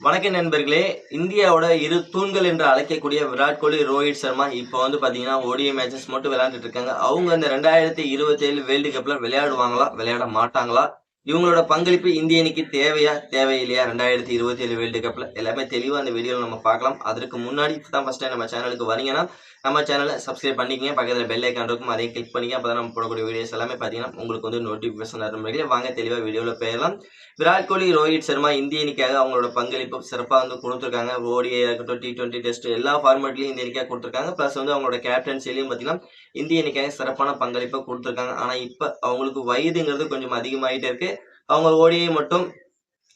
வணக்கம் நண்பர்களே. இந்தியாவோட இரு தூண்கள் என்று அழைக்கக்கூடிய விராட் கோலி ரோஹித் சர்மா இப்போ வந்து பார்த்தீங்கன்னா ஓடிஐ மேட்சஸ் மட்டும் விளையாண்டுட்டு இருக்காங்க. அவங்க இந்த ரெண்டாயிரத்தி இருபத்தி ஏழு வேர்ல்டு கப்பில் விளையாடுவாங்களா? விளையாட மாட்டாங்களா? இவங்களோட பங்களிப்பு இந்திய அணிக்கு தேவையா தேவையில்லையா? ரெண்டாயிரத்தி இருபத்தி ஏழு வேர்ல்டு கப்பில் எல்லாமே தெளிவாக அந்த வீடியோவில் நம்ம பார்க்கலாம். அதற்கு முன்னாடி இப்போ தான் ஃபஸ்ட் டைம் நம்ம சேனலுக்கு வரீங்கன்னா நம்ம சேனலை சப்ஸ்கிரைப் பண்ணிக்கங்க. பக்கத்தில் பெல் ஐக்கான் இருக்கும். அதையும் கிளிக் பண்ணிக்க அப்போ தான் நம்ம போடக்கூடிய வீடியோஸ் எல்லாமே பார்த்தீங்கன்னா உங்களுக்கு வந்து நோட்டிஃபிகேஷன் நண்பர்களே வாங்க தெளிவாக வீடியோவில் போயிடலாம். விராட் கோலி ரோஹித் சர்மா இந்திய அணிக்காக அவங்களோட பங்களிப்பு சிறப்பாக வந்து கொடுத்துருக்காங்க. ஓடிஐ இருக்கட்டும் டி டுவெண்ட்டி டெஸ்ட் எல்லா ஃபார்மேட்லையும் இந்திய அணிக்காக கொடுத்துருக்காங்க. ப்ளஸ் வந்து அவங்களோட கேப்டன்சிலையும் பார்த்தீங்கன்னா இந்திய அணிக்காக சிறப்பான பங்களிப்பை கொடுத்துருக்காங்க. ஆனால் இப்போ அவங்களுக்கு வயதுங்கிறது கொஞ்சம் அதிகமாகிட்டே இருக்குது அவங்க ஓடிஐ மட்டும்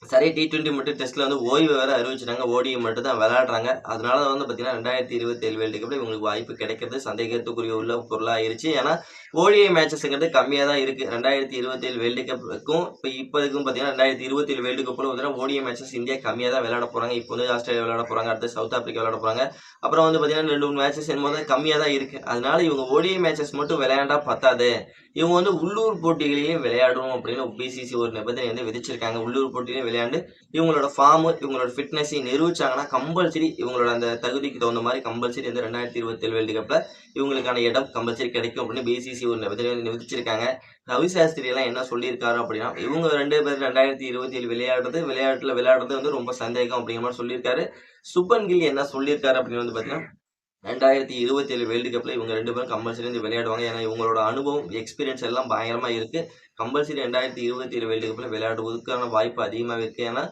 சரி டி டுவெண்ட்டி மட்டும் டெஸ்ட்டில் வந்து ஓய்வு வேறு அறிவிச்சிட்டாங்க. ஓடிஐ மட்டும் தான் விளையாடுறாங்க. அதனால வந்து பார்த்தீங்கன்னா ரெண்டாயிரத்தி இருபத்தி ஏழு வேல்டு கப்பில் இவங்களுக்கு வாய்ப்பு கிடைக்கிறது சந்தேகத்துக்குரிய உள்ள பொருளாக ஆயிருச்சு ஏன்னா ஓடிஐ மேட்சஸ்ங்கிறது கம்மியாக தான் இருக்குது ரெண்டாயிரத்தி இருபத்தி ஏழு வேல்டு கப்புக்கும் இப்போ இப்போதுக்கும் பார்த்தீங்கன்னா ரெண்டாயிரத்தி இருபத்தி ஏழு வேல்டு கப்பில் பார்த்தீங்கன்னா ஓடிஐ மேட்சஸ் இந்தியா கம்மியாக தான் விளையாட போகிறாங்க இப்போ வந்து ஆஸ்திரேலியா விளையாட போகிறாங்க அடுத்து சவுத் ஆப்பிரிக்கா விளையாட போகிறாங்க அப்புறம் வந்து பார்த்தீங்கன்னா ரெண்டு மூணு மேட்சஸ் என்னமோ கம்மியாக தான் இருக்குது அதனால இவங்க ஓடிஐ மேட்சஸ் மட்டும் விளையாண்டா பத்தாது. இவங்க வந்து உள்ளூர் போட்டிகளையும் விளையாடணும் அப்படின்னு பிசிசி ஒரு நிபந்தனை வந்து விதிச்சிருக்காங்க. உள்ளூர் போட்டியிலையும் விளையாண்டு இவங்களோட ஃபார்மு இவங்களோட ஃபிட்னஸையும் நிரூபிச்சாங்கன்னா கம்பல்சரி இவங்களோட அந்த தகுதிக்கு தகுந்த மாதிரி கம்பல்சரி வந்து ரெண்டாயிரத்தி இருபத்தேழு வேர்ல்டு கப்பில் இவங்களுக்கான இடம் கம்பல்சரி கிடைக்கும் அப்படின்னு பிசிசி ஒரு நிபந்தனை வந்து விதிச்சிருக்காங்க. ரவி சாஸ்திரி எல்லாம் என்ன சொல்லியிருக்காரு அப்படின்னா இவங்க ரெண்டு பேர் ரெண்டாயிரத்தி இருபத்தி ஏழு விளையாடுறது விளையாட்டில் விளையாடுறது வந்து ரொம்ப சந்தேகம் அப்படிங்கிற மாதிரி சொல்லியிருக்காரு. சுப்பன் கில் என்ன சொல்லியிருக்காரு அப்படின்னு வந்து பார்த்தீங்கன்னா ரெண்டாயிரத்தி இருபத்தி ஏழு வேர்ல்டு கப்பில் இவங்க ரெண்டு பேரும் கம்பல்சரி வந்து விளையாடுவாங்க. ஏன்னா இவங்களோட அனுபவம் எக்ஸ்பீரியன்ஸ் எல்லாம் பயங்கரமாக இருக்குது கம்பல்சரி ரெண்டாயிரத்தி இருபத்தி ஏழு வேர்ல்டு கப்பில் விளையாடுவதற்கான வாய்ப்பு அதிகமாக இருக்குது ஏன்னா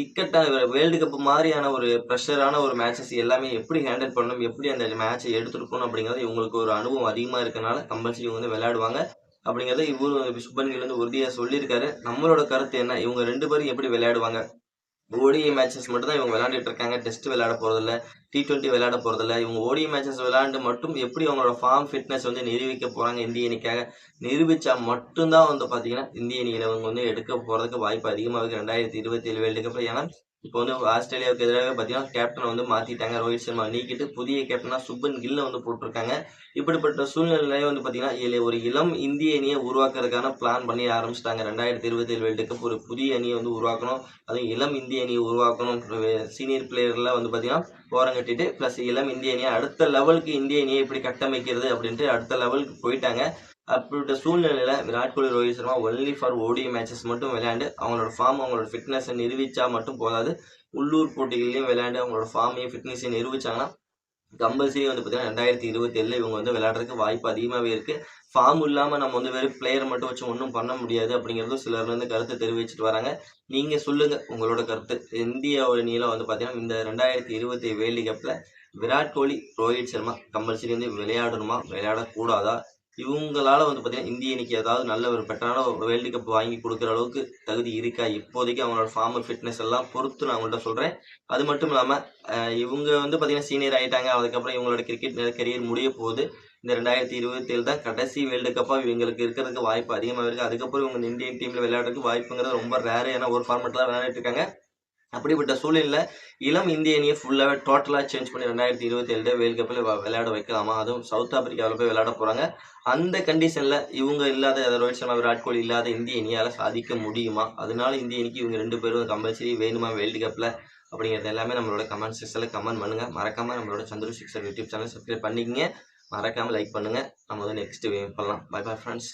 இக்கட்டான வேர்ல்டு கப் மாதிரியான ஒரு ப்ரெஷரான ஒரு மேட்சஸ் எல்லாமே எப்படி ஹேண்டில் பண்ணணும் எப்படி அந்த மேட்சை எடுத்துருக்கணும் அப்படிங்கிறது இவங்களுக்கு ஒரு அனுபவம் அதிகமாக இருக்கனால கம்பல்சரி இவங்க வந்து விளையாடுவாங்க. அப்படிங்கிறத இவரு சுப்பன்கில் வந்து உறுதியாக சொல்லியிருக்காரு. நம்மளோட கருத்து என்ன? இவங்க ரெண்டு பேரும் எப்படி விளையாடுவாங்க? ஓடிஐ மேட்சஸ் மட்டும் தான் இவங்க விளையாண்டுட்டு இருக்காங்க. டெஸ்ட் விளையாட போகிறதில்ல டி டுவெண்ட்டி விளையாட போகிறதில்ல இவங்க ஓடிஐ மேட்சஸ் விளையாண்டு மட்டும் எப்படி அவங்களோட ஃபார்ம் ஃபிட்னஸ் வந்து நிரூபிக்க போகிறாங்க இந்திய அணிக்காக? நிரூபித்தா மட்டும்தான் வந்து பார்த்தீங்கன்னா இந்திய அணியில் அவங்க வந்து எடுக்க போகிறதுக்கு வாய்ப்பு அதிகமாக இருக்குது ரெண்டாயிரத்தி இருபத்தி ஏழு வேர்ல்டு கப்பில் ஏன்னா இப்போ வந்து ஆஸ்திரேலியாவுக்கு எதிராக பார்த்தீங்கன்னா கேப்டன் வந்து மாற்றிட்டாங்க ரோஹித் சர்மா நீக்கிட்டு புதிய கேப்டனாக சுப்பன் கில்லை வந்து போட்டிருக்காங்க. இப்படிப்பட்ட சூழ்நிலையிலே வந்து பார்த்தீங்கன்னா ஒரு இளம் இந்திய அணியை உருவாக்குறதுக்கான பிளான் பண்ணி ஆரம்பிச்சிட்டாங்க. ரெண்டாயிரத்தி இருபத்தி ஏழு வேர்ல்டு கப் ஒரு புதிய அணியை வந்து உருவாக்கணும். அதுவும் இளம் இந்திய அணியை உருவாக்கணும். சீனியர் பிளேயர்லாம் வந்து பார்த்தீங்கன்னா ஓரங்கட்டிட்டு ப்ளஸ் இளம் இந்திய அணியை அடுத்த லெவலுக்கு இந்திய அணியை எப்படி கட்டமைக்கிறது அப்படின்ட்டு அடுத்த லெவலுக்கு போயிட்டாங்க. அப்படிப்பட்ட சூழ்நிலையில் Virat Kohli Rohit Sharma only for ODI matches மட்டும் விளையாண்டு அவங்களோட ஃபார்ம் அவங்களோட ஃபிட்னஸை நிரூபித்தா மட்டும் போதாது. உள்ளூர் போட்டிகள்லையும் விளையாண்டு அவங்களோட ஃபார்மையும் ஃபிட்னஸையும் நிரூபிச்சாங்கன்னா கம்பல்சரி வந்து பார்த்தீங்கன்னா ரெண்டாயிரத்தி இருபத்தி ஏழில் இவங்க வந்து விளையாடுறதுக்கு வாய்ப்பு அதிகமாகவே இருக்குது ஃபார்ம் இல்லாமல் நம்ம வந்து வெறும் பிளேயர் மட்டும் வச்சு ஒன்றும் பண்ண முடியாது அப்படிங்கிறதும் சிலர் வந்து கருத்து தெரிவிச்சிட்டு வராங்க. நீங்கள் சொல்லுங்கள் உங்களோட கருத்து. இந்தியாவோட நீளம் வந்து பார்த்தீங்கன்னா இந்த ரெண்டாயிரத்தி இருபத்தி வேர்ல்டு கப்பில் விராட் கோலி ரோஹித் சர்மா கம்பல்சரி வந்து விளையாடணுமா? விளையாடக்கூடாதா? இவங்களால வந்து பார்த்தீங்கன்னா இந்திய அணிக்கு ஏதாவது நல்ல ஒரு பெட்டரான ஒரு வேர்ல்டு கப் வாங்கி கொடுக்குற அளவுக்கு தகுதி இருக்கா? இப்போதைக்கு அவங்களோட ஃபார்ம் ஃபிட்னஸ் எல்லாம் பொறுத்து நான் அவங்கள்ட்ட சொல்கிறேன் அது மட்டும் இல்லாமல் இவங்க வந்து பார்த்தீங்கன்னா சீனியர் ஆகிட்டாங்க அதுக்கப்புறம் இவங்களோட கிரிக்கெட் கரியர் முடிய போகுது. இந்த ரெண்டாயிரத்தி இருபத்தேழு தான் கடைசி வேர்ல்டு கப்பாக இவங்களுக்கு இருக்கிறதுக்கு வாய்ப்பு அதிகமாக இருக்குது அதுக்கப்புறம் இவங்க இந்தியன் டீமில் விளையாடுறதுக்கு வாய்ப்புங்கிறது ரொம்ப ரேரு ஏன்னா ஒரு ஃபார்மெட்டில் விளையாடிட்டு இருக்காங்க. அப்படிப்பட்ட சூழலில் இளம் இந்திய அணியை ஃபுல்லாகவே டோட்டலாக சேஞ்ச் பண்ணி ரெண்டாயிரத்தி இருபத்தி ஏழு வேர்ல்டு கப்பில் விளையாட வைக்கலாமா? அதுவும் சவுத் ஆப்பிரிக்காவில் போய் விளையாட போகிறாங்க அந்த கண்டிஷனில் இவங்க இல்லாத ரோஹித் சர்மா விராட் கோலி இல்லாத இந்திய அணியால் சாதிக்க முடியுமா? அதனால இந்திய அணிக்கு இவங்க ரெண்டு பேரும் கம்பல்சரி வேணுமா வேர்ல்டு கப்பில் அப்படிங்கிறது எல்லாமே நம்மளோட கமெண்ட் செக்ஷனில் கமெண்ட் பண்ணுங்கள் மறக்காமல் நம்மளோட Chandra sixer YouTube channel subscribe பண்ணிக்கங்க. மறக்காமல் லைக் பண்ணுங்கள் நம்ம வந்து நெக்ஸ்ட் பண்ணலாம் பை பை ஃப்ரெண்ட்ஸ்